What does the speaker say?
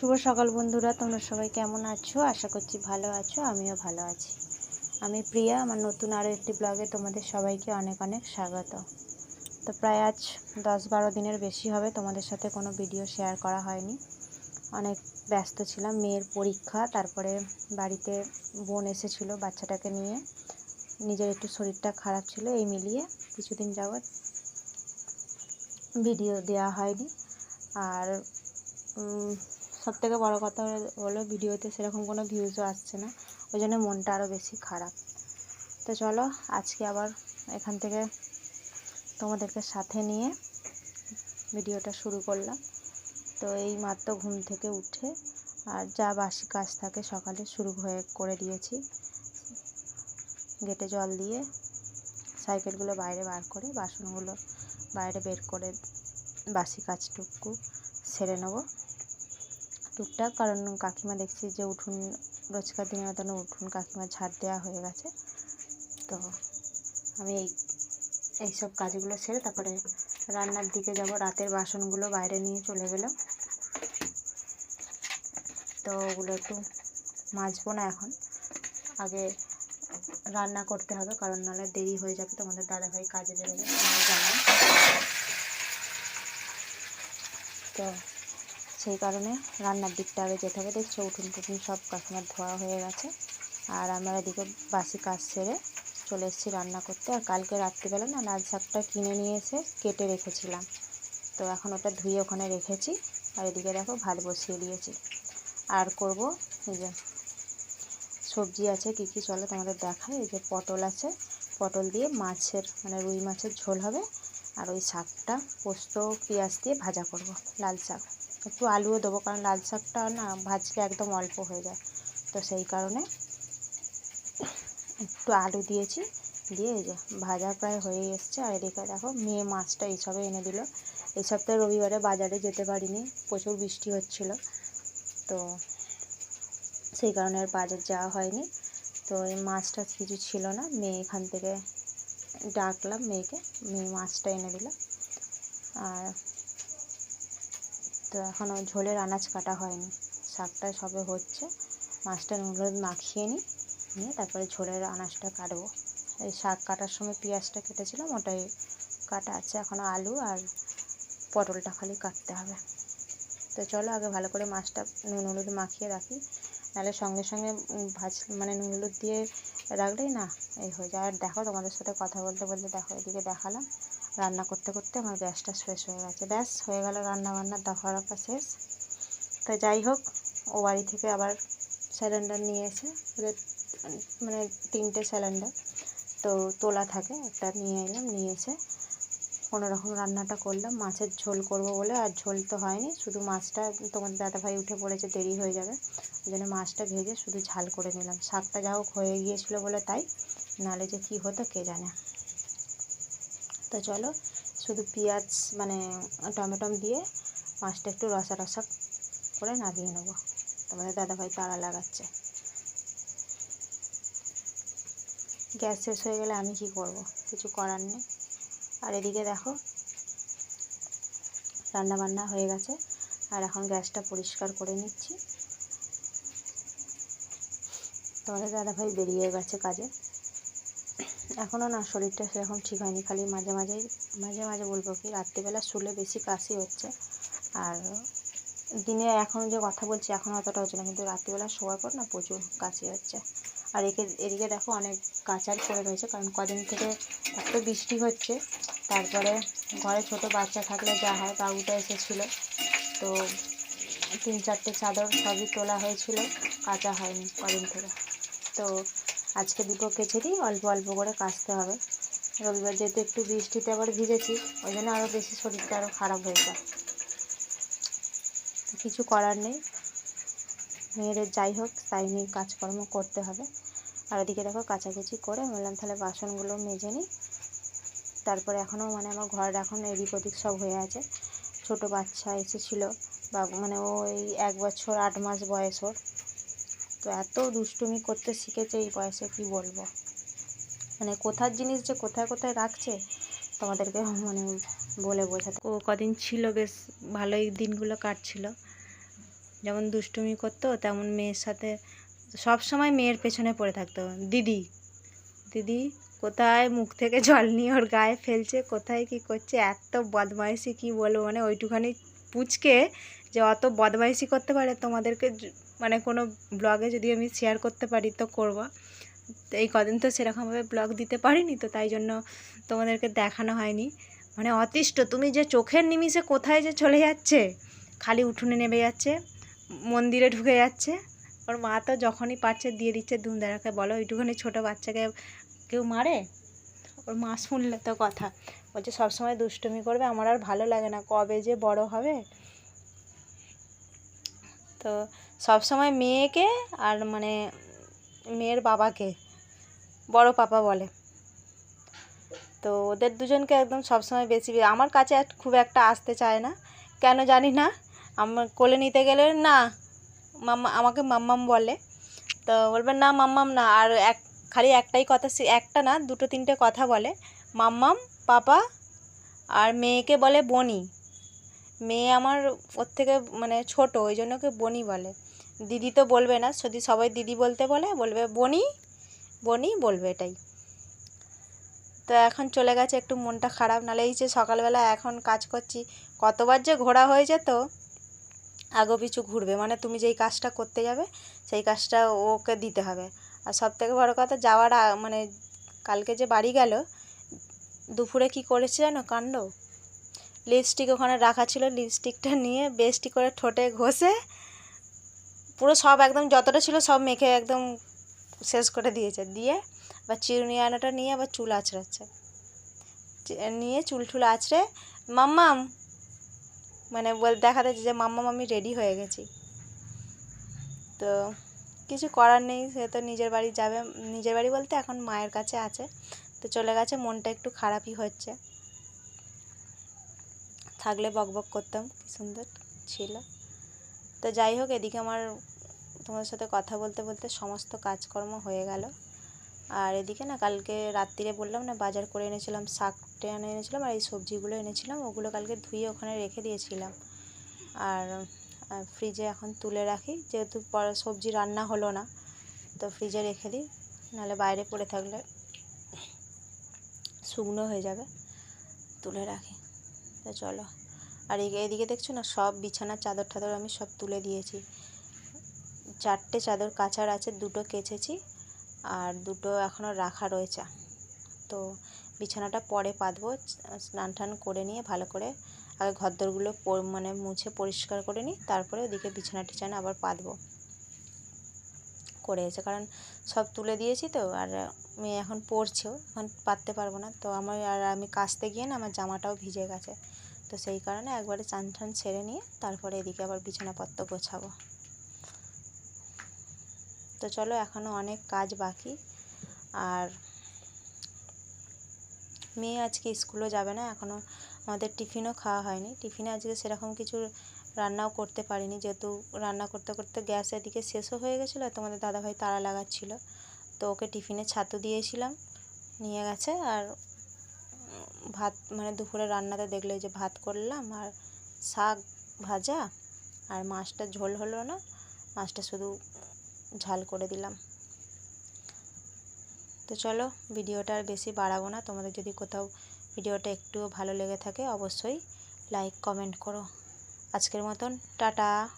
শুভ সকাল বন্ধুরা, তোমরা সবাই কেমন আছো? আশা করছি ভালো আছো, আমিও ভালো আছি। আমি প্রিয়া, আমার নতুন আরও একটি ব্লগে তোমাদের সবাইকে অনেক অনেক স্বাগত। তো প্রায় আজ দশ বারো দিনের বেশি হবে, তোমাদের সাথে কোনো ভিডিও শেয়ার করা হয়নি। অনেক ব্যস্ত ছিলাম, মেয়ের পরীক্ষা, তারপরে বাড়িতে বোন এসেছিল বাচ্চাটাকে নিয়ে। নিজের একটু শরীরটা খারাপ ছিল, এই মিলিয়ে কিছুদিন যাবৎ ভিডিও দেওয়া হয়নি। আর সব থেকে বড়ো কথা হলো ভিডিওতে সেরকম কোনো ভিউজও আসছে না। ওই জন্য মনটা আরও বেশি খারাপ। তো চলো, আজকে আবার এখান থেকে তোমাদেরকে সাথে নিয়ে ভিডিওটা শুরু করলাম। তো এই মাত্র ঘুম থেকে উঠে আর যা বাসি কাজ থাকে সকালে শুরু হয়ে, করে দিয়েছি। গেটে জল দিয়ে সাইকেলগুলো বাইরে বার করে, বাসনগুলো বাইরে বের করে বাসি কাজটুকু সেরে নেব। টুকটাক, কারণ কাকিমা দেখছি যে উঠুন রোজকার দিনের মতন উঠুন কাকিমা ঝাড় দেওয়া হয়ে গেছে। তো আমি এই, এইসব কাজগুলো সেরে তারপরে রান্নার দিকে যাব। রাতের বাসনগুলো বাইরে নিয়ে চলে গেলাম। তো ওগুলো একটু মাজবো না এখন। আগে রান্না করতে হবে, কারণ নাহলে দেরি হয়ে যাবে। তোমাদের দাদাভাই কাজে বেরোবে তো সেই কারণে রান্নার দিকটা আগে যেতে হবে। দেখছ উঠুন টুটুন সব কাকিমার ধোয়া হয়ে গেছে। আর আমরা এদিকে বাসি কাজ সেরে চলে এসেছি রান্না করতে। আর কালকে রাত্রিবেলা না লাল শাকটা কিনে নিয়ে এসে কেটে রেখেছিলাম। তো এখন ওটা ধুয়ে ওখানে রেখেছি। আর এদিকে দেখো ভাত বসিয়ে দিয়েছি। আর করব এই যে সবজি আছে, কী কী চলো তোমাদের দেখায় এই যে পটল আছে। পটল দিয়ে মাছের মানে রুই মাছের ঝোল হবে। আর ওই শাকটা পোস্ত, পেঁয়াজ দিয়ে ভাজা করব, লাল শাক। একটু আলুও দেবো, কারণ লাল শাকটা না ভাজলে একদম অল্প হয়ে যায়। তো সেই কারণে একটু আলু দিয়েছি, দিয়ে এই যে ভাজা প্রায় হয়ে এসছে। আর এদিকে দেখো মেয়ে মাছটা এইসবে এনে দিল। এই সপ্তাহে রবিবারে বাজারে যেতে পারিনি, প্রচুর বৃষ্টি হচ্ছিল। তো সেই কারণে আর বাজার যাওয়া হয়নি। তো এই মাছটা কিছু ছিল না, মেয়ে এখান থেকে ডাকলাম মেয়েকে, মেয়ে মাছটা এনে দিল। আর তো এখনও ঝোলের আনাজ কাটা হয়নি। শাকটা সবে হচ্ছে। মাছটা নুন মাখিয়ে নিই নিয়ে তারপরে ঝোলের আনাজটা কাটবো। এই শাক কাটার সময় পেঁয়াজটা কেটেছিলাম, ওটাই কাটা আছে এখনও আলু আর পটলটা খালি কাটতে হবে। তো চলো আগে ভালো করে মাছটা নুন হলুদ মাখিয়ে রাখি। নাহলে সঙ্গে সঙ্গে ভাজ মানে নুন দিয়ে রাখলেই না এই হয়ে যায়। আর দেখো তোমাদের সাথে কথা বলতে বলতে দেখো, এদিকে দেখালাম। রান্না করতে করতে আমার গ্যাসটা শেষ হয়ে গেছে। ব্যাস, হয়ে গেল রান্না বান্নার দফা রফা শেষ। তো যাই হোক, ও বাড়ি থেকে আবার সিলিন্ডার নিয়ে এসে ওদের মানে তিনটে সিলিন্ডার তো তোলা থাকে, একটা নিয়ে এলাম, নিয়ে এসে কোনো রকম রান্নাটা করলাম। মাছের ঝোল করব বলে, আর ঝোল তো হয়নি। শুধু মাছটা তোমাদের দাদাভাই উঠে পড়েছে, দেরি হয়ে যাবে। ওই জন্য মাছটা ভেজে শুধু ঝাল করে নিলাম। শাকটা যা হোক হয়ে গিয়েছিল বলে তাই নাহলে যে কী হতো কে জানে। তো চলো, শুধু পেঁয়াজ মানে টমেটম দিয়ে মাছটা একটু রসা রসা করে নামিয়ে নেব। তোমাদের দাদাভাই তাড়া লাগাচ্ছে। গ্যাস শেষ হয়ে গেলে আমি কি করব? কিছু করার নেই। আর এদিকে দেখো রান্না বান্না হয়ে গেছে। আর এখন গ্যাসটা পরিষ্কার করে নিচ্ছি। তোমাদের দাদাভাই বেরিয়ে গেছে কাজে। এখনও না, শরীরটা সেরকম ঠিক হয়নি, খালি মাঝে মাঝেই মাঝে মাঝে বলব কি, রাত্রিবেলা শুলে বেশি কাশি হচ্ছে। আর দিনে এখন যে কথা বলছি, এখন অতটা হচ্ছে না, কিন্তু রাত্রিবেলা শোয়ার পর না প্রচুর কাশি হচ্ছে। আর একে, এদিকে দেখো অনেক কাচার পড়ে রয়েছে, কারণ কদিন থেকে এত বৃষ্টি হচ্ছে। তারপরে ঘরে ছোট বাচ্চা থাকলে যা হয়, বাবুটা এসেছিল। তো তিন চারটে চাদর সবই তোলা হয়েছিল, কাচা হয়নি কদিন থেকে। তো আজকে দুটো কেচে দিই, অল্প অল্প করে কাচতে হবে। রবিবার যেহেতু একটু বৃষ্টিতে আবার ভিজেছি, ওই জন্য আরও বেশি শরীরটা আরও খারাপ হয়ে যায়। কিছু করার নেই। মেয়েদের যাই হোক, তাই নিয়ে কাজকর্ম করতে হবে। আর ওদিকে দেখো কাচাকুচি করে বললাম, তাহলে বাসনগুলো মেজে নিই। তারপরে এখনও মানে আমার ঘর এখন এদিক ওদিক সব হয়ে আছে। ছোট বাচ্চা এসেছিল, বা মানে ও এই এক বছর, আট মাস বয়স ওর। তো এত দুষ্টুমি করতে শিখেছে এই বয়সে কি বলব? মানে কোথার জিনিস যে কোথায় কোথায় রাখছে, তোমাদেরকে মানে বলে বোঝাতে। ও কদিন ছিল বেশ, ভালোই দিনগুলো কাটছিল। যেমন দুষ্টুমি করতো, তেমন মেয়ের সাথে সব সময় মেয়ের পেছনে পড়ে থাকতো। দিদি দিদি, কোথায় মুখ থেকে জল নিয়ে ওর গায়ে ফেলছে? কোথায় কি করছে? এত বদমাইশি, কি বলব? মানে ওইটুখানি পুচকে যে অত বদমাইশি করতে পারে তোমাদেরকে মানে কোনো ব্লগে যদি আমি শেয়ার করতে পারি তো করব। এই কদিন তো সেরকমভাবে ব্লগ দিতে পারিনি তো তাই জন্য তোমাদেরকে দেখানো হয়নি। মানে অতিষ্ঠ, তুমি যে চোখের নিমিষে কোথায় যে চলে যাচ্ছে, খালি উঠোনে নেমে যাচ্ছে, মন্দিরে ঢুকে যাচ্ছে ওর মা তো যখনই পারছে দিয়ে দিচ্ছে ধুমধারাকে বলো ওইটুখানি ছোটো বাচ্চাকে কেউ মারে? ওর মা শুনলে তো কথা। বলছে, সবসময় দুষ্টুমি করবে, আমার আর ভালো লাগে না, কবে যে বড় হবে? তো সবসময় মেয়েকে আর মানে মেয়ের বাবাকে, বড় পাপা বলে। তো ওদের দুজনকে একদম সবসময় বেশি আমার কাছে খুব একটা আসতে চায় না। কেন জানি না, আমার কোলে নিতে গেলে না মাম্মা, আমাকে মাম্মাম বলে। তো বলবে, না মাম্মাম না। আর এক, খালি একটাই কথা একটা না, দুটো তিনটে কথা বলে। মাম্মাম, পাপা আর মেয়েকে বলে বনি। মেয়ে আমার ওর থেকে মানে ছোট, ওই জন্য ওকে বনি বলে। দিদি তো বলবে না, যদি সবাই দিদি বলতে বলে, বলবে বনি বনি বলবে এটাই। তো এখন চলে গেছে, একটু মনটা খারাপ। নাহলে এই যে সকালবেলা এখন কাজ করছি, কতবার যে ঘোরা হয়ে যেত আগো পিছু ঘুরবে। মানে তুমি যেই কাজটা করতে যাবে, সেই কাজটা ওকে দিতে হবে। আর সব থেকে বড়ো কথা, যাওয়ার মানে কালকে যে বাড়ি গেল, দুপুরে কি করেছে জানো কাণ্ড? লিপস্টিক ওখানে রাখা ছিল লিপস্টিকটা নিয়ে বেশটি করে ঠোঁটে ঘষে পুরো সব একদম যতটা ছিল সব মেখে একদম শেষ করে দিয়েছে। দিয়ে আবার চিরুনি আনাটা নিয়ে আবার চুল আঁচড়াচ্ছে। নিয়ে চুল টুল আঁচড়ে, মাম্মাম মানে বল দেখাতে যে মাম্মাম আমি রেডি হয়ে গেছি। তো কিছু করার নেই, সে তো নিজের বাড়ি যাবে। নিজের বাড়ি বলতে এখন মায়ের কাছে আছে। তো চলে গেছে, মনটা একটু খারাপই হচ্ছে। থাকলে বকবক করতাম, কি সুন্দর ছিল। তো যাই হোক, এদিকে আমার তোমাদের সাথে কথা বলতে বলতে সমস্ত কাজকর্ম হয়ে গেল। আর এদিকে না কালকে রাত্রিরে বললাম না বাজার করে এনেছিলাম, শাক টেনে এনেছিলাম আর এই সবজিগুলো এনেছিলাম, ওগুলো কালকে ধুয়ে ওখানে রেখে দিয়েছিলাম। আর ফ্রিজে এখন তুলে রাখি, যেহেতু সবজি রান্না হলো না, তো ফ্রিজে রেখে দিই, নাহলে বাইরে পড়ে থাকলে শুকনো হয়ে যাবে, তুলে রাখি। তো চলো, আর এদিকে দেখছ না সব বিছানার চাদর টাদর আমি সব তুলে দিয়েছি। চারটে চাদর কাচার আছে, দুটো কেচেছি আর দুটো এখনও রাখা রয়েছে। তো বিছানাটা পরে পাতবো, স্নান টান করে নিয়ে ভালো করে আগে ঘরদোরগুলো মানে মুছে পরিষ্কার করে নিই, তারপরে ওদিকে বিছানা টিছানা আবার পাতবো। করে এসে, কারণ সব তুলে দিয়েছি তো, আর মেয়ে এখন পড়ছেও এখন পাততে পারব না। তো আমার, আর আমি কাচতে গিয়ে না আমার জামাটাও ভিজে গেছে। তো সেই কারণে একবারে চান টান ছেড়ে নিয়ে তারপরে এদিকে আবার বিছানাপত্র গোছাবো। তো চলো এখনও অনেক কাজ বাকি। আর মেয়ে আজকে স্কুলও যাবে না এখনও আমাদের টিফিনও খাওয়া হয়নি। টিফিনে আজকে সেরকম কিছু রান্নাও করতে পারিনি, যেহেতু রান্না করতে করতে গ্যাস এদিকে শেষও হয়ে গেছিল তোমাদের দাদাভাই তালা লাগাচ্ছিলো। তো ওকে টিফিনে ছাতু দিয়েছিলাম, নিয়ে গেছে, আর ভাত মানে দুপুরে রান্নাতে দেখলে যে ভাত করলাম, আর শাক ভাজা, আর মাছটা ঝোল হলো না, মাছটা শুধু ঝাল করে দিলাম। তো চলো ভিডিওটা আর বেশি বাড়াবো না। তোমাদের যদি কোথাও ভিডিওটা একটুও ভালো লেগে থাকে, অবশ্যই লাইক কমেন্ট করো। আজকের মতন, টাটা।